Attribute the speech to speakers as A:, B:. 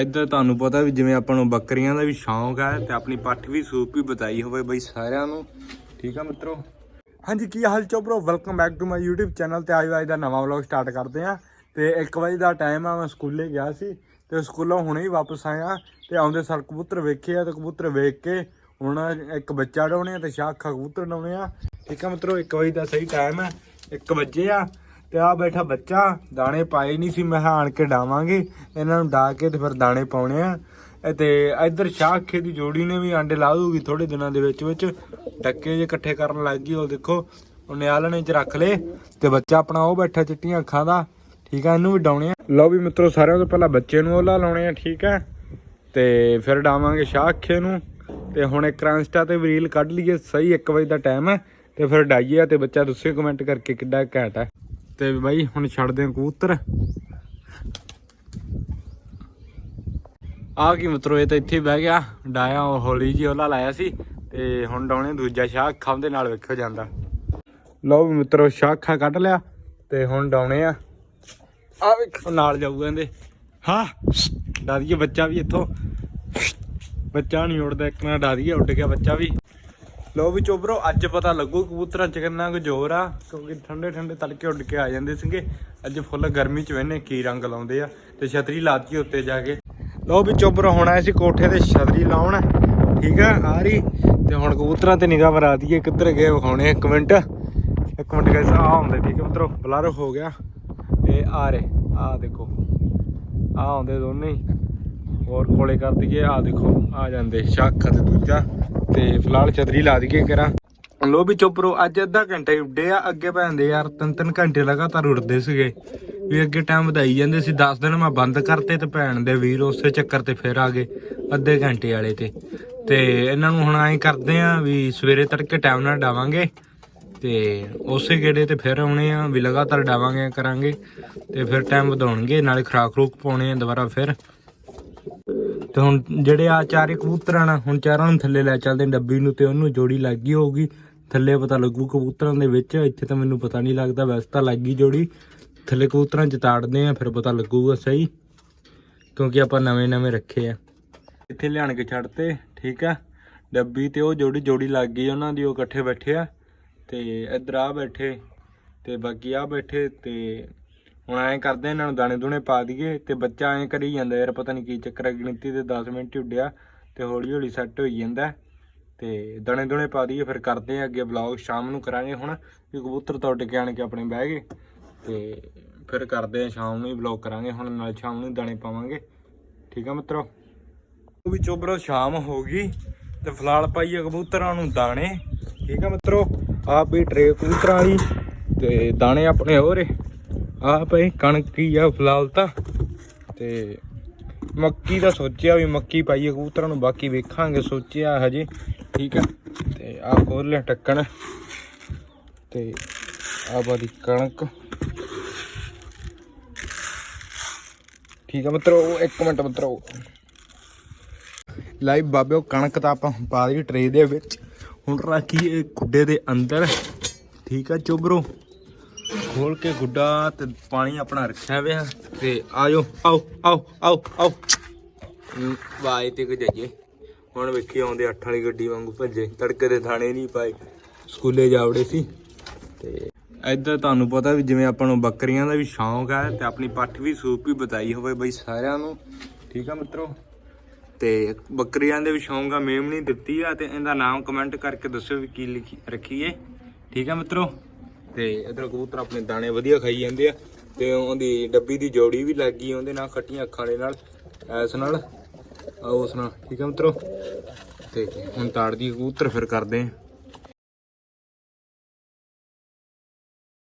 A: ਇੱਧਰ ਤੁਹਾਨੂੰ ਪਤਾ ਵੀ ਜਿਵੇਂ ਆਪਾਂ ਨੂੰ ਬੱਕਰੀਆਂ ਦਾ ਵੀ ਸ਼ੌਂਕ ਹੈ ਤੇ ਆਪਣੀ ਪੱਠ ਵੀ, ਸੂਪ ਵੀ ਬਤਾਈ ਹੋਵੇ ਬਈ ਸਾਰਿਆਂ ਨੂੰ। ਠੀਕ ਆ ਮਿੱਤਰੋ? ਹਾਂਜੀ, ਕੀ ਹਾਲ ਚਾਲ bro welcome back to my YouTube channel ਤੇ ਅੱਜ ਅੱਜ ਦਾ ਨਵਾਂ ਵਲੌਗ ਸਟਾਰਟ ਕਰਦੇ ਆ ਤੇ 1 ਵਜੇ ਦਾ ਟਾਈਮ ਆ, ਮੈਂ ਸਕੂਲੇ ਗਿਆ ਸੀ ਤੇ ਸਕੂਲੋਂ ਹੁਣੇ ਹੀ ਵਾਪਸ ਆਇਆ ਤੇ ਆਉਂਦੇ ਸਾਰ ਕਬੂਤਰ ਵੇਖੇ ਆ ਤੇ ਕਬੂਤਰ ਵੇਖ ਕੇ ਹੁਣ ਇੱਕ ਬੱਚਾ ਡਾਉਣੇ ਆ ਤੇ ਸ਼ਾਖਾ ਕਬੂਤਰ ਡਾਉਣੇ ਆ। ਠੀਕ ਆ ਮਿੱਤਰੋ 1 ਵਜੇ ਦਾ ਸਹੀ ਟਾਈਮ ਆ 1 ਵਜੇ ਆ। ਤੇ ਆ ਬੈਠਾ ਬੱਚਾ, ਦਾਣੇ ਪਾਏ ਨਹੀਂ ਸੀ, ਮੈਂ ਕਿਹਾ ਆਣ ਕੇ ਡਾਵਾਂਗੇ। ਇਹਨਾਂ ਨੂੰ ਡਾ ਕੇ ਤੇ ਫਿਰ ਦਾਣੇ ਪਾਉਣੇ ਆ। ਇਹ ਤੇ ਇੱਧਰ ਸ਼ਾਖੇ ਦੀ ਜੋੜੀ ਨੇ ਵੀ ਆਂਡੇ ਲਾ ਦੂਗੀ ਥੋੜੇ ਦਿਨਾਂ ਦੇ ਵਿੱਚ ਵਿੱਚ। ਟੱਕੇ ਜੇ ਇਕੱਠੇ ਕਰਨ ਲੱਗ ਗਈ, ਉਹ ਦੇਖੋ, ਉਹਨੇ ਆਲਣੇ ਚ ਰੱਖ ਲੇ ਤੇ ਬੱਚਾ ਆਪਣਾ ਉਹ ਬੈਠਾ ਚਿੱਟੀਆਂ ਅੱਖਾਂ ਦਾ। ਠੀਕ ਆ, ਇਹਨੂੰ ਵੀ ਡਾਉਣੇ ਆ। ਲਓ ਵੀ ਮਿੱਤਰੋ, ਸਾਰਿਆਂ ਤੋਂ ਪਹਿਲਾਂ ਬੱਚੇ ਨੂੰ ਉਹ ਲਾ ਲਾਉਣੇ ਆ, ਠੀਕ ਆ। ਤੇ ਫਿਰ ਡਾਵਾਂਗੇ ਸ਼ਾਖੇ ਨੂੰ। ਤੇ ਹੁਣ ਇੱਕ ਇੰਸਟਾ ਤੇ ਰੀਲ ਕੱਢ ਲਈਏ, ਸਹੀ 1 ਵਜੇ ਦਾ ਟਾਈਮ ਹੈ ਤੇ ਫਿਰ ਡਾਈਏ ਆ ਤੇ ਬੱਚਾ ਦੱਸਿਓ ਕਮੈਂਟ ਕਰਕੇ ਕਿੱਡਾ ਘੈਂਟ ਹੈ ਤੇ ਬਾਈ, ਹੁਣ ਛੱਡਦੇ ਆ ਕਬੂਤਰ। ਆ ਕੀ ਮਿੱਤਰੋ, ਇਹ ਤਾਂ ਇੱਥੇ ਬਹਿ ਗਿਆ। ਡਾਇਆ ਉਹ ਹੌਲੀ ਜੀ ਉਹਲਾ ਲਾਇਆ ਸੀ। ਤੇ ਹੁਣ ਡਾਉਣੇ ਦੂਜਾ ਸ਼ਾਹ, ਅੱਖਾਂ ਦੇ ਨਾਲ ਵੇਖਿਓ ਜਾਂਦਾ। ਲਓ ਵੀ ਮਿੱਤਰੋ, ਸ਼ਾਹ ਕੱਢ ਲਿਆ ਤੇ ਹੁਣ ਡਾਉਣੇ ਆ। ਆ ਵੇਖੋ, ਨਾਲ ਜਾਊਗਾ ਇਹਦੇ। ਹਾਂ ਡਾਦੀਏ ਬੱਚਾ ਵੀ ਇੱਥੋਂ। ਬੱਚਾ ਨਹੀਂ ਉੱਡਦਾ, ਇੱਕ ਨਾ ਡਾਦੀਏ ਉੱਡ ਗਿਆ ਬੱਚਾ ਵੀ। ਲੋ ਵੀ ਚੋਬਰੋ, ਅੱਜ ਪਤਾ ਲੱਗੂ ਕਬੂਤਰਾਂ ਚ ਕਿੰਨਾ ਕੁ ਜ਼ੋਰ ਆ, ਕਿਉਂਕਿ ਠੰਡੇ ਠੰਡੇ ਤਲਕੇ ਉੱਡ ਕੇ ਆ ਜਾਂਦੇ ਸੀਗੇ। ਅੱਜ ਫੁੱਲ ਗਰਮੀ ਚ ਵੇਨੇ ਕੀ ਰੰਗ ਲਾਉਂਦੇ ਆ ਤੇ ਛਤਰੀ ਲਾਤੀ ਉੱਤੇ ਜਾ ਕੇ। ਲੋ ਵੀ ਚੋਬਰੋ, ਹੁਣ ਆਏ ਸੀ ਕੋਠੇ ਤੇ ਛਤਰੀ ਲਾਉਣ। ਠੀਕ ਆ ਆ ਰਹੀ। ਤੇ ਹੁਣ ਕਬੂਤਰਾਂ ਤੇ ਨਿਗਾਹ ਮਰਾ ਦਈਏ ਕਿੱਧਰ ਗਏ ਵਿਖਾਉਣੇ ਇੱਕ ਮਿੰਟ ਇੱਕ ਮਿੰਟ ਗਾਇਸ ਆ ਹੁੰਦੇ ਠੀਕ ਹੈ ਮਿੱਤਰੋ, ਬਲਾਰੋ ਹੋ ਗਿਆ। ਇਹ ਆ ਰਹੇ, ਆ ਦੇਖੋ। ਆ ਆਉਂਦੇ ਦੋਨੇ ਹੀ। ਹੋਰ ਕੋਲੇ ਕਰ ਦਈਏ, ਆ ਦੇਖੋ, ਆ ਜਾਂਦੇ, ਸ਼ੱਕ ਤੇ ਦੂਜਾ। ਤੇ ਫਿਲਹਾਲ ਛਤਰੀ ਲਾ ਦਈਏ ਕਰਾਂ ਲੋ ਵੀ ਚੋਪਰੋ ਅੱਜ ਅੱਧਾ ਘੰਟਾ ਹੀ ਉੱਡੇ ਆ, ਅੱਗੇ ਪੈਂਦੇ ਯਾਰ ਤਿੰਨ ਤਿੰਨ ਘੰਟੇ ਲਗਾਤਾਰ ਉੱਡਦੇ ਸੀਗੇ। ਵੀ ਅੱਗੇ ਟਾਈਮ ਵਧਾਈ ਜਾਂਦੇ ਸੀ 10 ਦਿਨ ਮੈਂ ਬੰਦ ਕਰਤੇ ਤੇ ਭੈਣ ਦੇ ਵੀਰ ਉਸੇ ਚੱਕਰ ਤੇ ਫਿਰ ਆ ਗਏ, ਅੱਧੇ ਘੰਟੇ ਵਾਲੇ ਤੇ। ਤੇ ਇਹਨਾਂ ਨੂੰ ਹੁਣ ਐਂ ਕਰਦੇ ਆ ਵੀ ਸਵੇਰੇ ਤੜਕੇ ਟਾਈਮ ਨਾਲ ਡਾਵਾਂਗੇ ਤੇ ਉਸੇ ਗੇੜੇ ਤੇ ਫਿਰ ਆਉਣੇ ਆ, ਵੀ ਲਗਾਤਾਰ ਡਾਵਾਂਗੇ, ਕਰਾਂਗੇ ਤੇ ਫਿਰ ਟਾਈਮ ਵਧਾਉਣਗੇ, ਨਾਲੇ ਖਰਾਕ ਖਰੂਕ ਪਾਉਣੇ ਆ ਦੁਬਾਰਾ ਫਿਰ। ਤੇ ਹੁਣ ਜਿਹੜੇ ਆ ਚਾਰੇ ਕਬੂਤਰਾਂ ਨਾ ਹੁਣ ਚਾਰਾਂ ਨੂੰ ਥੱਲੇ ਲੈ ਚੱਲਦੇ ਡੱਬੀ ਨੂੰ ਤੇ ਉਹਨੂੰ ਜੋੜੀ ਲੱਗ ਗਈ ਹੋਊਗੀ। ਥੱਲੇ ਪਤਾ ਲੱਗੂ ਕਬੂਤਰਾਂ ਦੇ ਵਿੱਚ, ਇੱਥੇ ਤਾਂ ਮੈਨੂੰ ਪਤਾ ਨਹੀਂ ਲੱਗਦਾ, ਵੈਸੇ ਤਾਂ ਲੱਗ ਗਈ ਜੋੜੀ। ਥੱਲੇ ਕਬੂਤਰਾਂ ਚ ਤਾੜਦੇ ਆ, ਫਿਰ ਪਤਾ ਲੱਗੂਗਾ ਸਹੀ, ਕਿਉਂਕਿ ਆਪਾਂ ਨਵੇਂ ਨਵੇਂ ਰੱਖੇ ਆ। ਇੱਥੇ ਲਿਆਣ ਕੇ ਛੱਡਤੇ, ਠੀਕ ਆ। ਡੱਬੀ ਤੇ ਉਹ ਜੋੜੀ ਜੋੜੀ ਲੱਗ ਗਈ ਉਹਨਾਂ ਦੀ, ਉਹ ਇਕੱਠੇ ਬੈਠੇ ਆ। ਤੇ ਇੱਧਰ ਆ ਬੈਠੇ, ਤੇ ਬਾਕੀ ਆ ਬੈਠੇ, ਤੇ ਹੁਣ ਐਂ ਕਰਦੇ ਆ, ਇਹਨਾਂ ਨੂੰ ਦਾਣੇ ਦੂਣੇ ਪਾ ਦਈਏ ਤੇ ਬੱਚਾ ਐਂ ਕਰੀ ਜਾਂਦਾ ਯਾਰ ਪਤਾ ਨਹੀਂ ਕੀ ਚੱਕਰ ਹੈ ਗਿਣਤੀ ਦੇ 10 ਮਿੰਟ ਹੀ ਉੱਡਿਆ ਤੇ ਹੌਲੀ ਹੌਲੀ ਸੈੱਟ ਹੋਈ ਜਾਂਦਾ। ਤੇ ਦਾਣੇ ਦੂਣੇ ਪਾ ਦਈਏ ਫਿਰ ਕਰਦੇ ਆ ਅੱਗੇ ਵਲੌਗ ਸ਼ਾਮ ਨੂੰ ਕਰਾਂਗੇ ਹੁਣ ਕਿ ਕਬੂਤਰ ਤੋਂ ਉੱਡ ਕੇ ਆਣ ਕੇ ਆਪਣੇ ਬਹਿ ਗਏ। ਤੇ ਫਿਰ ਕਰਦੇ ਆ ਸ਼ਾਮ ਨੂੰ ਹੀ ਵਲੌਗ ਕਰਾਂਗੇ ਹੁਣ ਨਾਲ ਸ਼ਾਮ ਨੂੰ ਹੀ ਦਾਣੇ ਪਾਵਾਂਗੇ। ਠੀਕ ਆ ਮਿੱਤਰੋ? ਉਹ ਵੀ ਚੋਬਰੋ ਸ਼ਾਮ ਹੋ ਗਈ ਤੇ ਫਿਲਹਾਲ ਪਾਈਏ ਕਬੂਤਰਾਂ ਨੂੰ ਦਾਣੇ। ਠੀਕ ਆ ਮਿੱਤਰੋ? ਆਹ ਵੀ ਟਰੇ ਕਬੂਤਰਾਂ ਵਾਲੀ ਤੇ ਦਾਣੇ ਆਪਣੇ ਹੋਰੇ ਆ ਪਈ ਕਣਕ ਹੀ ਆ ਫਿਲਹਾਲ ਤਾਂ। ਤੇ ਮੱਕੀ ਦਾ ਸੋਚਿਆ ਵੀ ਮੱਕੀ ਪਾਈਏ ਕਬੂਤਰਾਂ ਨੂੰ, ਬਾਕੀ ਵੇਖਾਂਗੇ, ਸੋਚਿਆ ਹਜੇ, ਠੀਕ ਆ। ਤੇ ਆ ਖੋਲ ਲਿਆ ਟੱਕਣ ਤੇ ਆ ਬਾਦੀ ਕਣਕ। ਠੀਕ ਆ ਮਿੱਤਰੋ, ਇੱਕ ਮਿੰਟ ਮਿੱਤਰੋ। ਲਾਈਵ ਬਾਬਿਓ ਕਣਕ ਤਾਂ ਆਪਾਂ ਪਾ ਲਈ ਟਰੇ ਦੇ ਵਿੱਚ। ਹੁਣ ਰੱਖੀਏ ਖੁੱਡੇ ਦੇ ਅੰਦਰ। ਠੀਕ ਆ ਚੋਬਰੋ। ਖੋਲ ਕੇ ਗੁੱਡਾ ਤੇ ਪਾਣੀ ਆਪਣਾ ਰੱਖਿਆ ਹੋਇਆ ਤੇ ਆਜੋ ਆਓ ਆਓ ਆਓ ਆਓ। ਹਮ, ਵਾਏ ਤੇ ਜਾਈਏ। ਹੁਣ ਵੇਖੀ ਆਉਂਦੇ ਅੱਠ ਵਾਲੀ ਗੱਡੀ ਵਾਂਗੂ ਭੱਜੇ ਤੜਕੇ ਦੇ ਥਾਣੇ ਨਹੀਂ ਪਾਏ। ਸਕੂਲੇ ਜਾਵੜੇ ਸੀ। ਤੇ ਇੱਧਰ ਤੁਹਾਨੂੰ ਪਤਾ ਵੀ ਜਿਵੇਂ ਆਪਾਂ ਨੂੰ ਬੱਕਰੀਆਂ ਦਾ ਵੀ ਸ਼ੌਂਕ ਹੈ ਤੇ ਆਪਣੀ ਪੱਠ ਵੀ ਸੂਪ ਵੀ ਬਤਾਈ ਹੋਵੇ ਬਈ ਸਾਰਿਆਂ ਨੂੰ। ਠੀਕ ਆ ਮਿੱਤਰੋ? ਤੇ ਬੱਕਰੀਆਂ ਦੇ ਵੀ ਸ਼ੌਂਕ ਆ ਮੇਮਣੀ ਦਿੱਤੀ ਆ ਤੇ ਇਹਦਾ ਨਾਮ ਕਮੈਂਟ ਕਰਕੇ ਦੱਸਿਓ ਵੀ ਕੀ ਲਿਖੀ ਰੱਖੀਏ। ਠੀਕ ਆ ਮਿੱਤਰੋ? ਤੇ ਇਧਰ ਕਬੂਤਰ ਆਪਣੇ ਦਾਣੇ ਵਧੀਆ ਖਾਈ ਜਾਂਦੇ ਆ ਤੇ ਉਹਦੀ ਡੱਬੀ ਦੀ ਜੋੜੀ ਵੀ ਲੱਗ ਗਈ ਉਹਦੇ ਨਾਲ ਖੱਟੀਆਂ ਅੱਖਾਂ ਦੇ ਨਾਲ, ਐਸ ਨਾਲ ਉਸ ਨਾਲ, ਠੀਕ ਹੈ ਮਿੱਤਰੋ? ਤੇ ਹੁਣ ਤਾੜਦੀ ਕਬੂਤਰ ਫਿਰ ਕਰਦੇ ਆ।